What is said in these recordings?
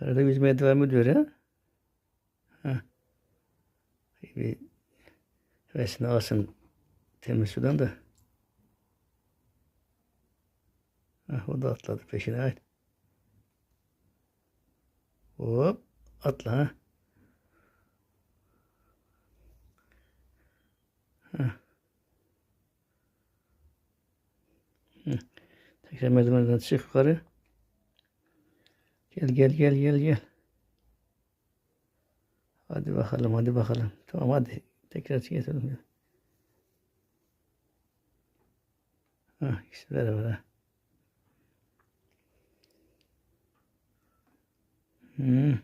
Arada yüzmeye devam ediyor ya. Ha. Bir hevesini alsın temiz sudan da. Ha, o da atladı peşine. Haydi. Hop atla ha. Tekrar merdivenden çık yukarı. Gel gel gel gel gel. Hadi bakalım hadi bakalım. Tamam hadi. Tekrar geçelim. ya. Ha, ikisi beraber ha. Hmm.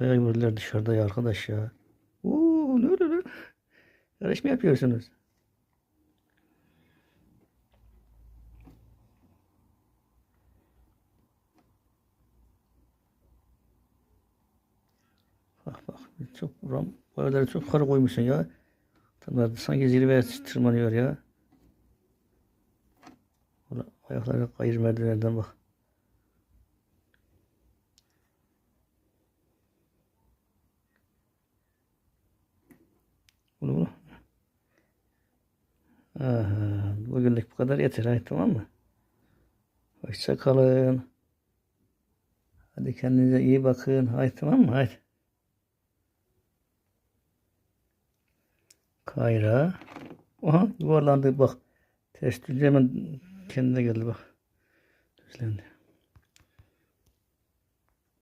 Bayağı gördüler dışarıda ya arkadaş ya. Oo, ne oluyor lan? Yarış mı yapıyorsunuz? Bak bak çok ram boyaları çok yukarı koymuşsun ya. Bunlar sanki zirveye tırmanıyor ya. Ulan ayakları kayır merdivenlerden bak. Bunu bunu. Aha, bugünlük bu kadar yeter. Haydi, tamam mı? Hoşça kalın. Hadi kendinize iyi bakın. Haydi tamam mı? Haydi. Kayra. Aha yuvarlandı bak. Ters düzle hemen kendine geldi bak. Düzlendi.